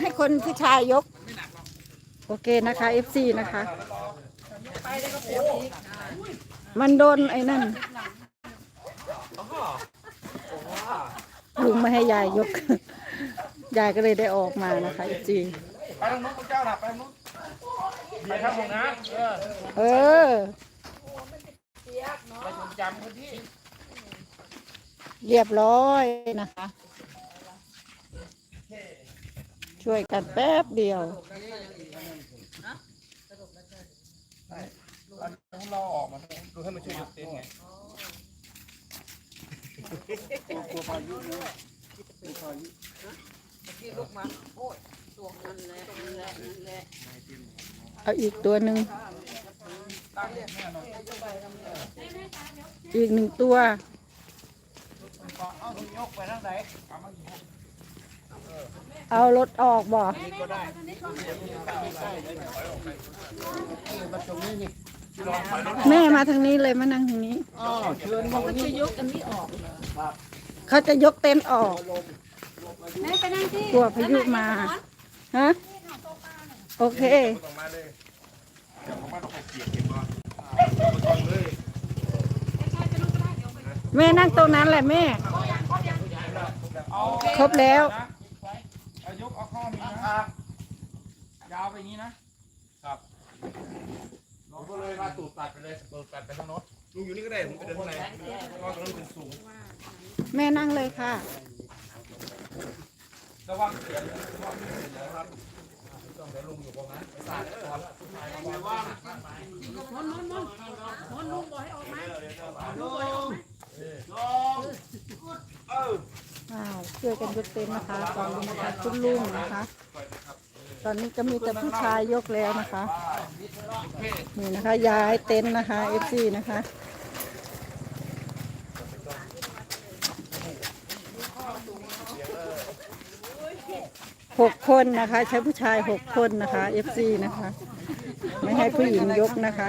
ให้คนผู้ชายยก โอเคนะคะ FC นะคะ มันโดนไอ้นั่นลุงไม่ให้ยายยก ยายก็เลยได้ออกมานะคะ FC ไปทางนู้นพระเจ้าน่ะไปทางนู้นไปทางห้องน้ำเออเออ ไปจดจำพื้นที่ เรียบร้อยนะคะ ช่วยกันแป๊บเดียวต้องรอออกมาดูให้มันช่วยยกเต็นท์ไงเอาอีกตัวหนึ่งอีกหนึ่งตัวเอาคุณยกไปทางไหน เอามาอยู่เอารถออกบ่ก็ได้แม่มาทางนี้เลยมานั่งทางนี้อ๋อเชิญมาวันนี้เขาจะยกเต็นท์ออกแม่ไปนั่งที่กลัวพายุมาฮะโอเคต้องมาเลยเดี๋ยวผมมาต้องไปเกียร์เก็บก่อนต้องเลยแม่นั่งตรงนั้นแหละแม่เอาครบแล้วนะเอายก เอาข้อมีนะยาวไปอย่างนี้นะครับผมก็เลยมาตูดตัดไปเลยตูดตัดไปทางโน้นลุงอยู่นี่ก็ได้ผมไปเดินข้างในเพราะว่าตรงนั้นเป็นสูง แม่นั่งเลยค่ะ ระวังเสียงระวังเสียงนะครับต้องเดี๋ยวลุงอยู่ตรงนั้นไปสาดก่อนผู้ชายมาว่างเออ อ้าวช่วยกันยกเต็นท์นะคะตอนนี้นะคะคุณลุงนะคะ ตอนนี้ก็มีแต่ผู้ชายยกแล้วนะคะ นี่นะคะย้ายเต็นท์นะคะ FC นะคะหกคนนะคะ ใช้ผู้ชายหกคนนะคะ FC นะคะ ไม่ให้ผู้หญิงยกนะคะ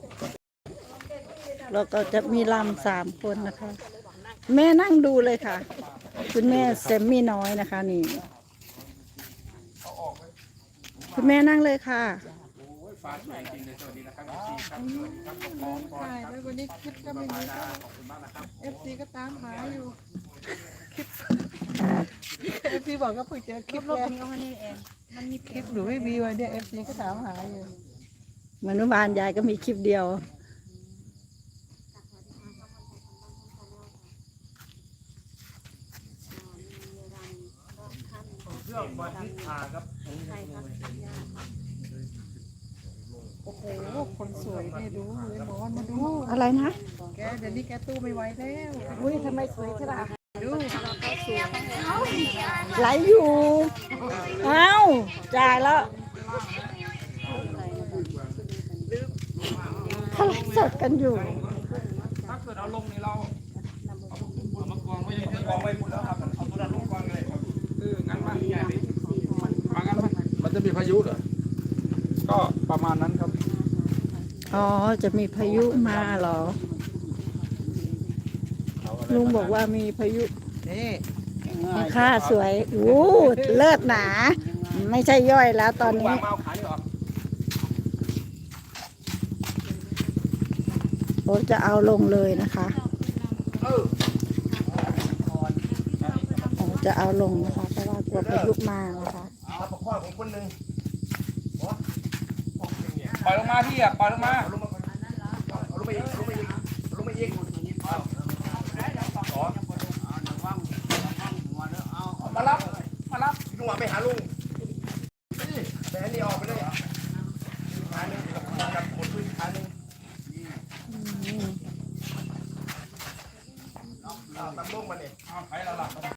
แล้วก็จะมีลำสามคนนะคะ แม่นั่งดูเลยค่ะ คุณแม่เซมมี่น้อยนะคะนี่คุณแม่นั่งเลยค่ะฟ้าสวยจริงเลยสวัสดีนะครับสี่ครับสวัสดีครับขอบคุณถ่ายแล้ววันนี้คลิปก็ไม่มีก็เอฟซีก็ตามหาอยู่เอฟซีบอกก็เพิ่งเจอคลิปแล้วคันนี้เอามานี่เองมันมีคลิปหนูไม่มีวันเนี้ยเอฟซีก็ถามหาอยู่มนุบาลยายก็มีคลิปเดียว เรื่องวันที่ทาครับโอ้โห คนสวยนี่ดูเลยบอลมาดู อะไรนะ แกเดี๋ยวนี้แกตู้ไม่ไหวแล้วอุ้ยทำไมสวยขนาดดูไหลอยู่ เอ้า จ่ายแล้วเขาไลฟ์สดกันอยู่ ถ้าเกิดเอาลงในเราเอามากองไว้ยังกองไว้หมดแล้วครับเอาตัวนั้นลงกองเลย ครับเอองั้นมาใหญ่เลยมางั้นมามันจะมีพายุเหรอ ก็ประมาณนั้นครับ อ๋อ จะมีพายุมาเหรอ ลุงบอกว่ามีพายุนี่ค่าสวยอู้เลิศหนา ไม่ใช่ย่อยแล้วตอนนี้วางมาเอาขานี่ออกโอ้จะเอาลงเลยนะคะเออโอ้ จะเอาลงนะคะเพราะว่ากลัวพายุมานะคะเอาประคองของคนหนึ่งปล่อยลงมาที่อะปล่อยลงมาลงมาลงไปอีกลงไปอีกลงไปอีกมารับมารับลุงอะไปหาลุงนี่แบนนี่ออกไปเลยขาหนึ่งกับหมดพื้นขาหนึ่งเอาตัดลงมาเนี่ยเอาไปแล้วล่ะ